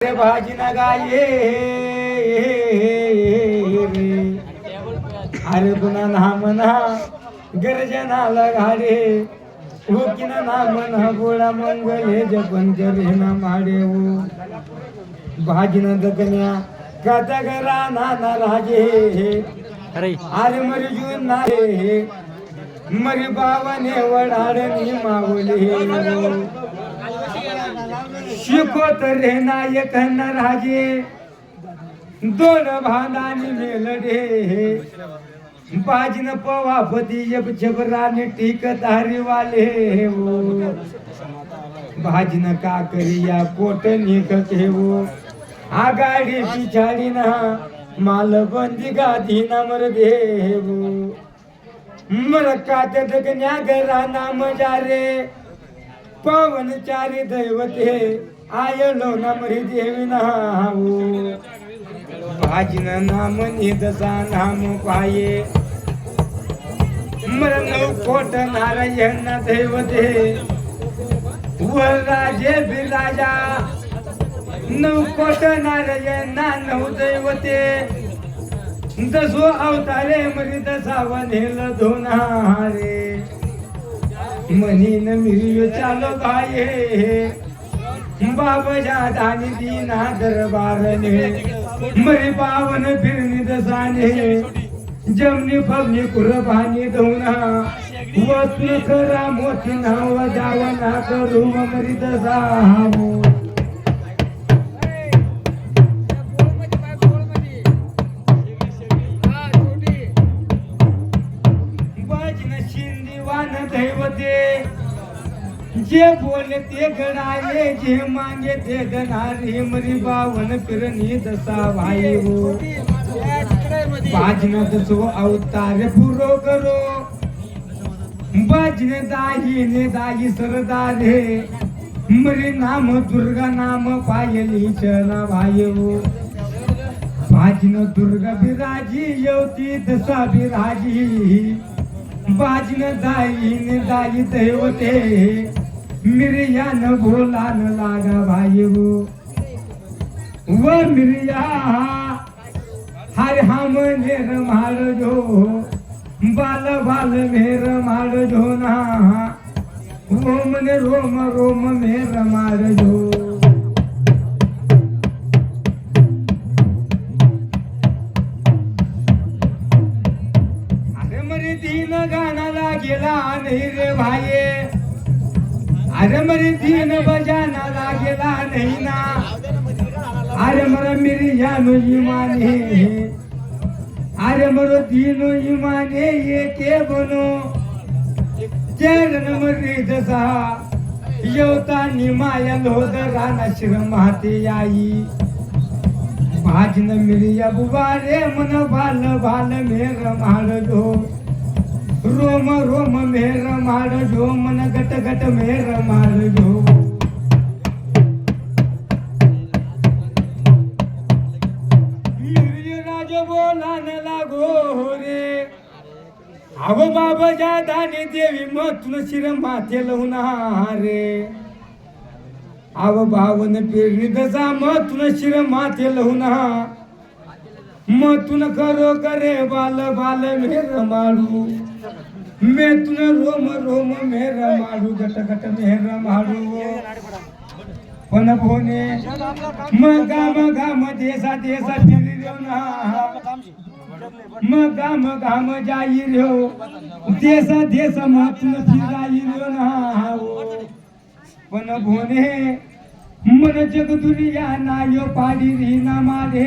रे भाजी ना गाये अरे पुन्हा ना म्हणा गर्जनाला घाडे हुकीना ना गोळा मंगल हे जपन करे ना माडे हो भाजीना दकन्या काता गरा ना ना राजे अरे. मरी जून ना हे मरी बाबाने वडाडणी मावले शिकवत रे नायक राजे दोन भांडानी मेलडे बाजन पवापती जब जबराने टीक तारी वाले हो भाजन का करिया कोट निक वो। आगाडी पिछाडी ना मालबंदी गाधी ना मर देवो मर काते दगन्या ना नाम जारे पवन चारी हे। आयलो नमरी देवी नाऊ भाजन नाम निदसा नाम पाये. मर कोट नारायण दैवते वर राजे बिराजा नऊ कोट नारायण ना नऊ दैवते दसो अवतारे मरी दसा वनेल धोनारे म्हणीन मिरियो चालो गाये बाबजा दानी दीना दरबारने मरी पावन फिरनी दसाने जमनी फगनी कुरबानी धुना वतन करा मोती नाव जावना करू मरी दसा भजन शिंदीवान दैवते जे बोले ते गणाये जे मागे ते गणारे मरी बावन फिरणी दसा भाई हो. भजन दसो अवतार पुरो करो बाजन दाही ने दाही सरदारे मरी नाम दुर्गा नाम पायली चला भाई हो. भाजन दुर्गा बिराजी यवती दसा बिराजी बाजन दाईन दाई दैवते. मिरियान न लागा भाई हो व मिरिया हर हम नेर मार जो हो। बाल बाल मेर मार जो ना। रोम ने रोम रोम मेर मार जो। अरे मरे गाणाला गेला नाही रे भाये अरे मरे दीन बजाना लागेला नाही ना. अरे मर मेरी जानो इमाने अरे मरो दीनो इमाने ये के बनो. चरण मरी दसा येवता निमाया लोद राना श्रम हाते आई. भाजन मिरिया बुबारे मन भाल भाल मेर माड जो रोम रोम मेर माड जो मन गट गट मेर मार जो। मिरिय राज बोलान लागो रे। अव बाबा जादाने देवी मतून शिर माथे लावून रे। आव बावन पेरणी दसा मतून शिर माथे लावून मतून करो करे बाल बाल मेर। माडू मेतून रोम रोम मेर माडू गट गट मेर माडू पण भोने मगा मगा देसा देसा फिरी ना। मगा मगा म जाई रो हो। देसा देसा मतून फिराई रो हो ना। पण भोने मन जग दुनिया नायो पाडी री ना माले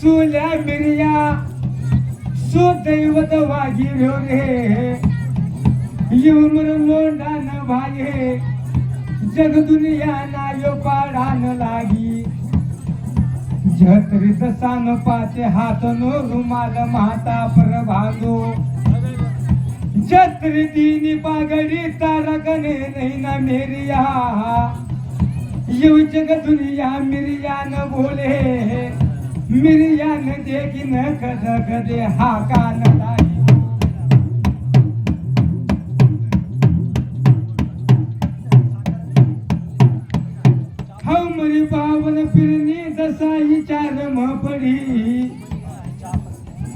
सुल्या मिरिया सुदैवत दैवत रो रे युमर मोंडा न भाये जग दुनिया नायो पाडान लागी. झत्री दसान पाचे हात नो रुमाल माता प्रभागो. जत्री दीनी पागडी तारकने नहीं ना मेरिया. यू जग दुनिया मिरिया न बोले मिरिया न देखी न कद कदे हा कान लाई हो पावन फिरणी जसा विचार मपडी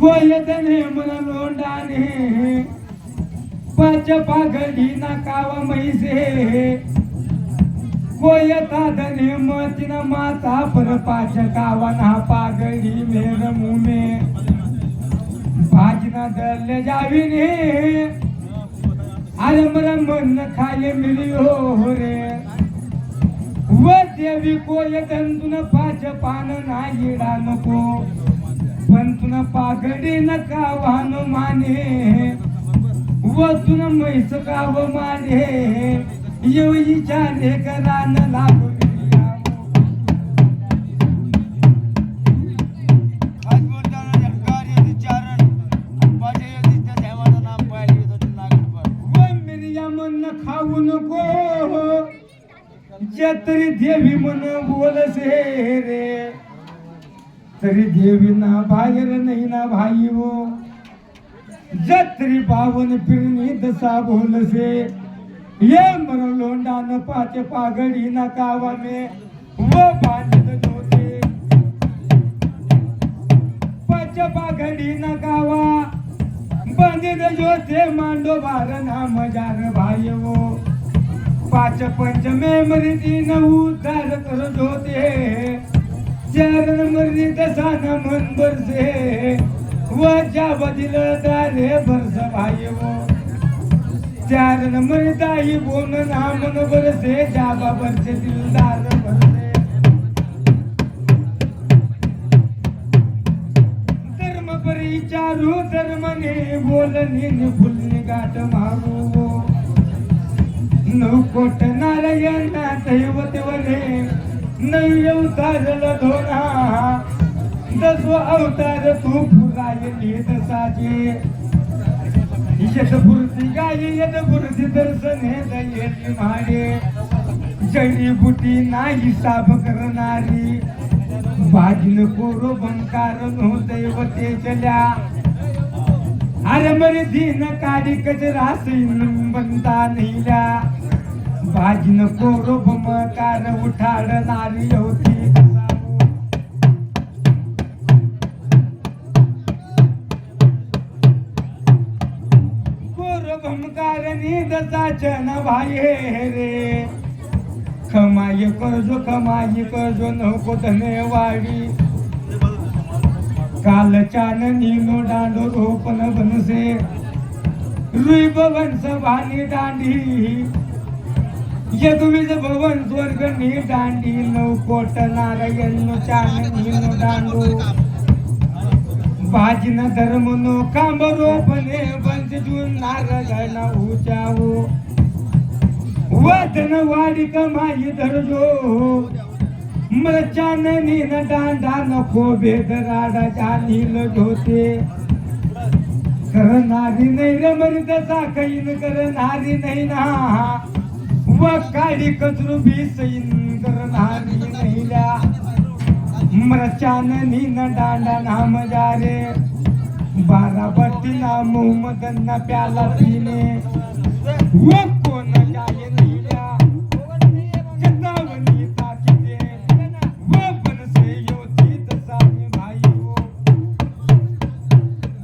गोयदने मन लोंडाने पाच पाघडी नाकावा मैसे. गोयता धने मतिन माता पर पाच कावा हा पागडी मेर मुमे. भाजना दल जाविने. आलमर मन खाले मिलियो हो, हो रे. व देवी कोय दंतुन पाच पान नाही नको पण तुन पागडी नका वाहन माने. व तुन म्हैस गाव माने. येऊ विचारे करा न आज खाऊ नको तरी देवी मन बोलसे रे तरी देवी ना बाहेर नाही ना भाई हो जत्री पावन फिरणी दसा बोलसे ये मर लोंडा न पाचे पागडी ना कावा में व बांधित जोते पाच पागडी ना कावा बांधित जोते मांडो बार नाम जार भाई वो पाच पंच मे मरी तीन उद्धार कर जोते चरण मरी दसा न मन बरसे व ज्या बदिल दारे बरस भाई वो चार मरी दाई बोन ना मन बरसे जाबा बरसे दिलदार बरसे. धर्म परी चारू धर्मने बोलनी नि गाठ मारू. नकोट नारायणा दैवत वने नवी अवतार धोना दसो अवतार तू फुलायली दसाचे. यद बुरती गाय यद बुरती दर्शने माडे. जडी बुटी नाही साफ करणारी. बाजीन कोरो बनकार नो दैवते चल्या अरे मरे दिन काडी कचरा सैन बनता नेल्या. बाजीन कोरो बमकार उठाडणारी होती. कोरो बमकार भाये रे खमाई करजो खमाई करजो नको धने वाडी कालचान नीनो डांडो रोपन बनसे रुई भवन सभानी दांडी यदुविज भवन स्वर्ग नी दांडी नवकोट नारायण चान नीनो डांडो बाजिन धर्म नो कांब रोपने बंज जून नारगण उचावो वतन वाडी कमाई धरजो मर चाननी न दांडा नको भेद राडा जानील ढोते करणारी नाही रे मरी तसा कैन करणारी नाही ना व काडी कचरू बी सैन करणारी नाही ल्या मर न दांडा नाम जारे। बारा बट्टी मोहम्मद न प्याला पिणे. व कोण जाय नील्या चेतावनी ताकिदे व बनसे योती तसाने भाई हो.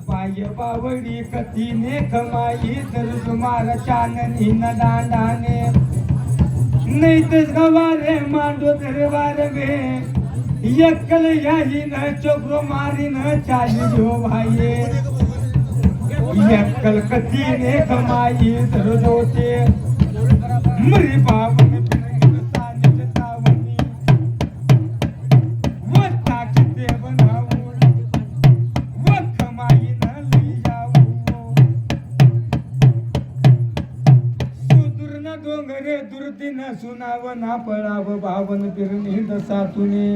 बाय बावडी कतीने कमाई तर तुम्हाला चाननी न दांडाने. नाही तर गवारे मांडो दरबार गे एकल याही न चोकरो मारी न चाली जो भाई। एकल कतीने कमाई तर जोते मरी बाबन सुनाव ना पळाव बावन फिरणी दसा तुने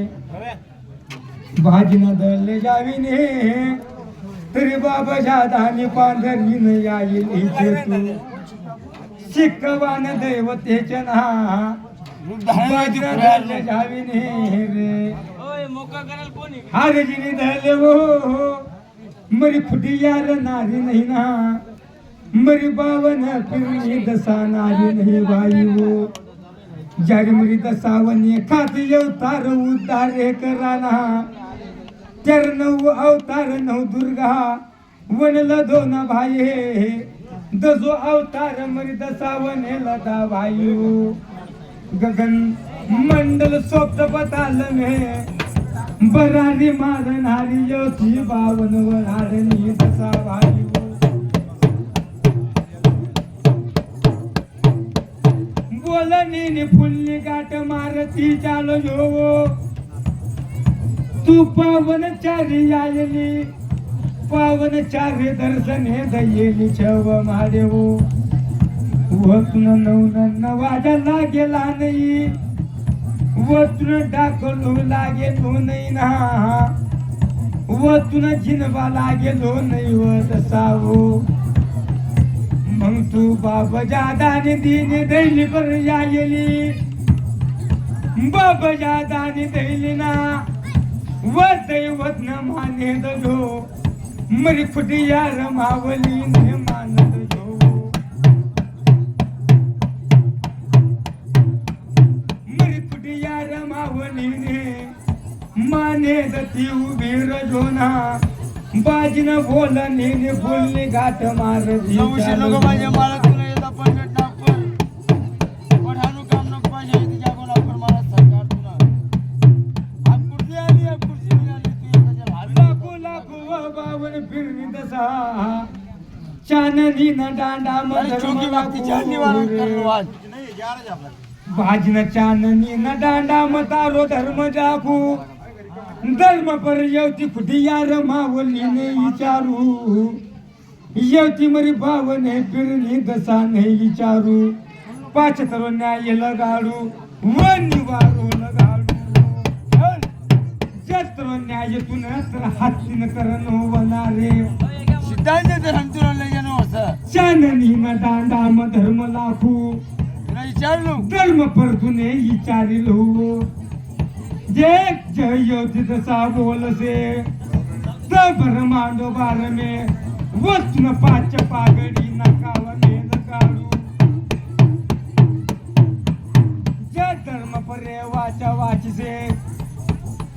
भाजीना दळले जाविने तरी बाबा जादानी पांढरी न याईल इथे तू शिकवान दैवतेचे ना. भाजीना दळले जाविने रे. हारजीने धरले हो. मरी खुटी यार नारी नाही ना. मरी बावन फिरणी दसा नारी नाही बाई हो. जारी मृत सावनी खात अवतार उद्धार कराना चर नऊ अवतार नऊ दुर्गा. वनल दोन भाई हे दजो अवतार मृत सावनेला लदा भाई गगन मंडल सोप्त पताल में. बरारी मारणारी योधी बावन वराडणी दसा वायू बोलनी नि गाठ मारती चालो यो तू पावन चारी आयली पावन चारी हे दयेली छव महादेव. वतून नवन नवाजा लागेला नाही वतून लागे तो नाही ना. वतून जिनवा लागेलो नाही व तसावो. तू बाबा जादाने दिने दैली पर यायली. बाबा जादाने दैली ना. व दैवत न माने दो मरी खुटी रमावली ने मान जो. मरी खुटी रमावली ने माने दती उभी रजोना बाजीन बोलनी ने बोलनी गाठ मारती नऊशे लोक माझ्या मला तुला येता पण टाकून पठाणू काम नको पाहिजे तिच्या कोण आपण मला सरकार तुला आज कुठली आली आहे कुठची आली तू लाखो लाखो बावन फिरवी दसा चाननी न दांडा अरे चोकी मागती चार निवारण करलो आज भाजन चाननी न दांडा मतारो धर्म जाखू धर्म पर येवती खुटी यार मावली ने विचारू. येवती मरी भावने फिरली दसा ने विचारू. पाच तर न्याय लगाडू. व निवारो लगाडू. जत्र न्याय तुन तर हातीन करण होणारे. सिद्धांत धरण तुला लय चाननी न दांडा म धर्म लाखू विचारलो. धर्म पर तुने विचारिल. हो जे जय तसा बोलसे तबर मांडो बार में वचन पाच पागडी नकाव मेल काढू जे धर्म परे वाचा वाचसे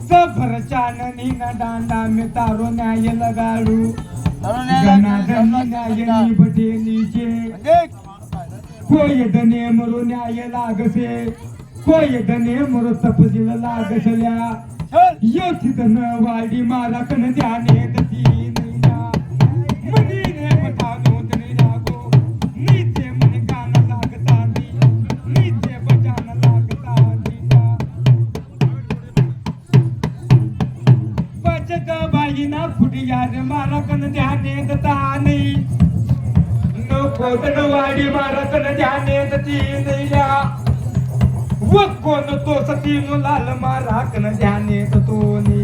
सफर चाननी न दांडा में तारो न्याय लगाडू. जनार्दन न्याय निपटे नीचे. कोय दने मरो न्याय लागसे. कोय दने मरो तपशील लागसल्या चल योची वाडी मारा कन ध्याने दती लागता मारा कन ध्याने दता नको वाडी मारा कन ध्याने दती नैया कोण तो सती लाल मारा कन ध्याने तोनी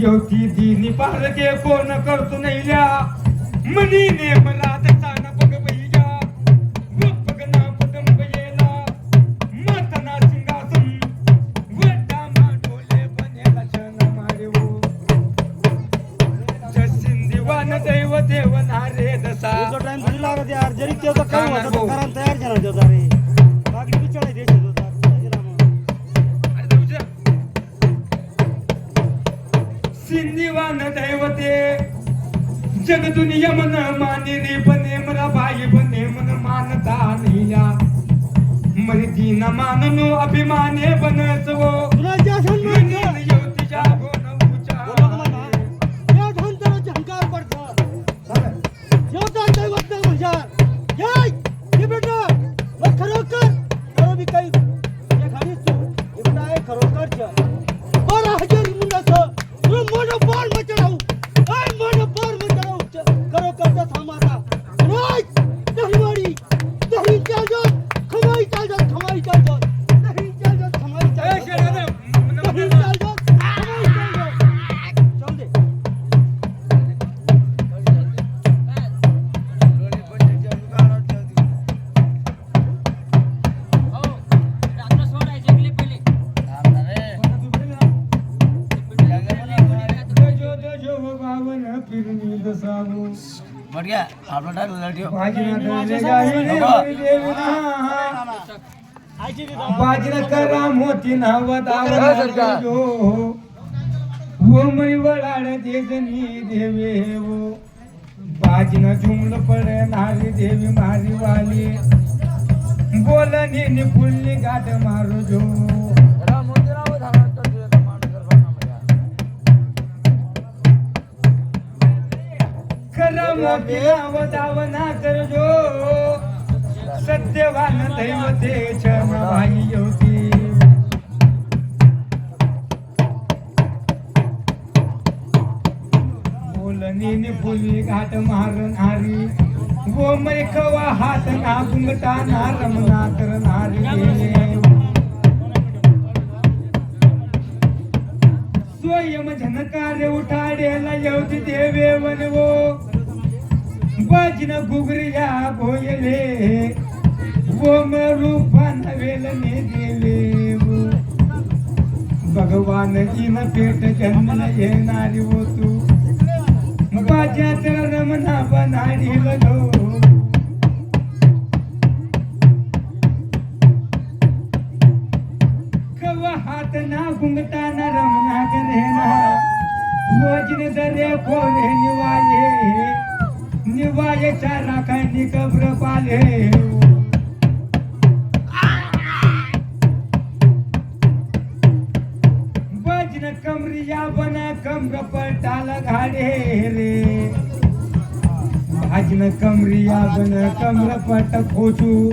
योगी दिनी पारके कोण करतो नाही मनीने मला मन मानता निया मरी दीन माननो अभिमाने बढिया आपला टाकलं ठेव भाजना बाजन करा मोती नाव वो मै देजनी देवे वो बाजन झुमल देवी मारी वाली बोलनी नि फुल्ली गाठ मारू जो. खरा मोती करजो. सत्यवान दैवते भाई होती नि फुली घाट मारणारी. वो मै खवा हात ना गुंगटा ना रमना करणारी. स्वयं झनकार उठाडेला येवती देवे वनवो. बजन गुगरिया भोयले. वो रूपान वेलने देवे भगवान इन पेट जन्म येणारी हो तू बाजात रमना बनाडी लगो हात ना गुंगता ना रमना करेना वजन दरे खोले निवाले. चारा खानी कब्र पाले. वजन कमरिया बन कमर पटाल घाडे रे. भाजन कमरिया बन कमर पट खोचू.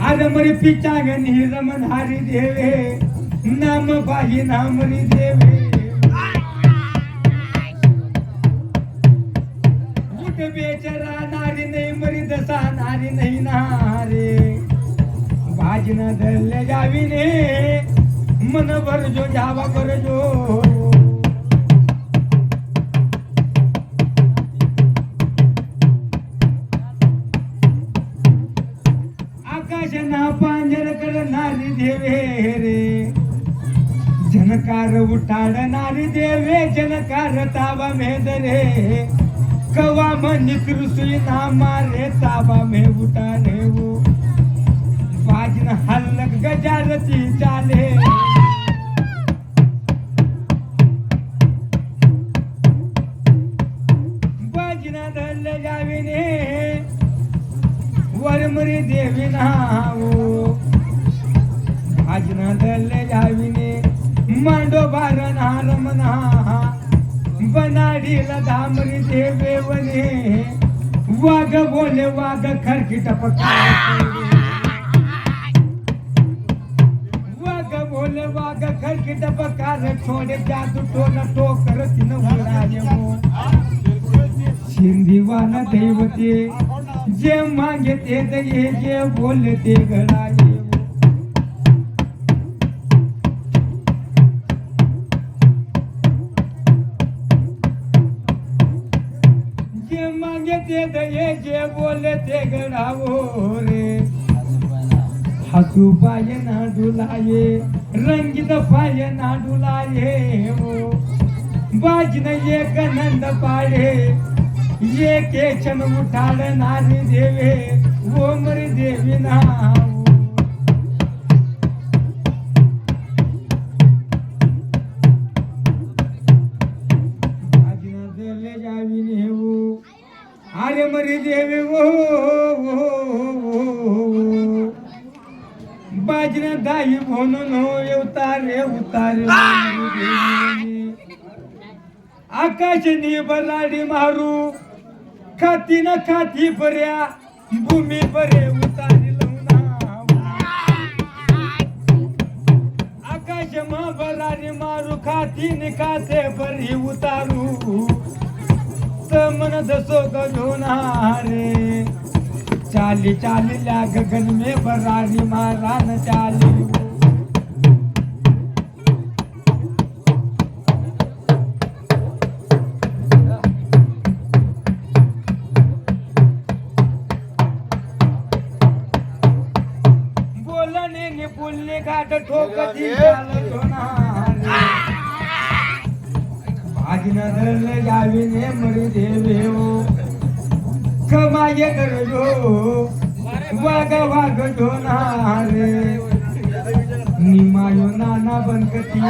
आरमरी पिचागनी हिरमन हरी देवे. नाम बाही नामरी देवे. लग्न धरले जावी रे मन भर जो जावा कर जो. आकाश ना पांजर करणारी देवे रे. जनकार उठाडणारी देवे जनकार ताबा मेदरे कवा मनी कृसुई ना मारे ताबा मे उठाने वो हल्लक गजारती चाले. बजना धरले जाविने वरमरी देवी नावो. भाजना धरले जाविने मांडो बारण रमना बनाडीला धामरी देवे वने वाघ बोले वाघ खरकी टपका खरकी टपकार छोडे जादू टोला टोकर तिन उडाले शिंदीवान दैवते जे मागे ते दये जे बोलले ते घडाये जे मागे ते जे बोलले ते घडावो रे। हसू पाय ना डुलाये रंगीत पाय ना डुलाये हो. बाजन एक नंद पाडे ये के छन उठाड नारी देवे ओमरी देवी नाव. देले जावी अरे मरी देवी वो हो. बाजन दाई म्हणून हो उतारे उतार. आकाश बलाडी मारू. खाती ना खाती पर्या भूमी परे उतारी आकाश बराडी मारू खाती न खाते परी उतारू. मन दसो गजोनारे रे चाली ल्या गगन में बरारी मारान न चाली। बोलणे नि बोलणे गाठ ठोकती भाजी मरी देवे हो कमाये करजो वाग वाग रे निमायो नाना बनकती